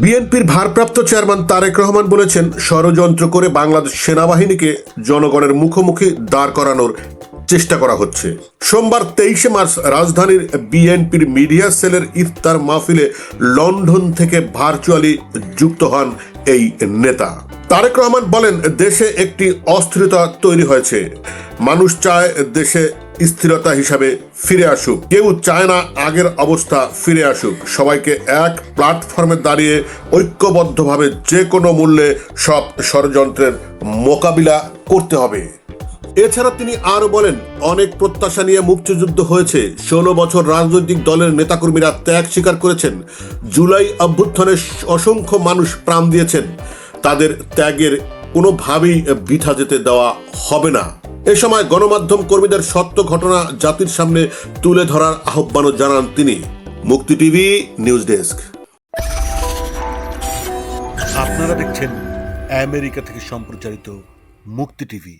বিএনপির ভারপ্রাপ্ত চেয়ারম্যান তারেক রহমান বলেছেন, ষড়যন্ত্র করে বাংলাদেশ সেনাবাহিনীকে জনগণের মুখোমুখি দাঁড় করানোর চেষ্টা করা হচ্ছে। সোমবার তেইশে মার্চ রাজধানীর বিএনপির মিডিয়া সেলের ইফতার মাহফিলে লন্ডন থেকে ভার্চুয়ালি যুক্ত হন এই নেতা। তারেক রহমান বলেন, দেশে একটি অস্থিরতা তৈরি হয়েছে। মানুষ চায় দেশে স্থিরতা হিসাবে ফিরে আসুক। কেউ চায় না আগের অবস্থা ফিরে আসুক। সবাইকে এক প্ল্যাটফর্মে দাঁড়িয়ে ঐক্যবদ্ধভাবে যে কোনো মূল্যে সব ষড়যন্ত্রের মোকাবিলা করতে হবে। এছাড়া তিনি আরও বলেন, অনেক প্রত্যাশা নিয়ে মুক্তিযুদ্ধ হয়েছে। ষোলো বছর রাজনৈতিক দলের নেতাকর্মীরা ত্যাগ স্বীকার করেছেন। জুলাই অভ্যুত্থানে অসংখ্য মানুষ প্রাণ দিয়েছেন। তাদের ত্যাগের কোনোভাবেই বৃথা যেতে দেওয়া হবে না। এ সময় গণমাধ্যম কর্মীদের সত্য ঘটনা জাতির সামনে তুলে ধরার আহ্বানও জানান তিনি। মুক্তি টিভি, নিউজ ডেস্ক। আপনারা দেখছেন আমেরিকা থেকে সম্প্রচারিত মুক্তি টিভি।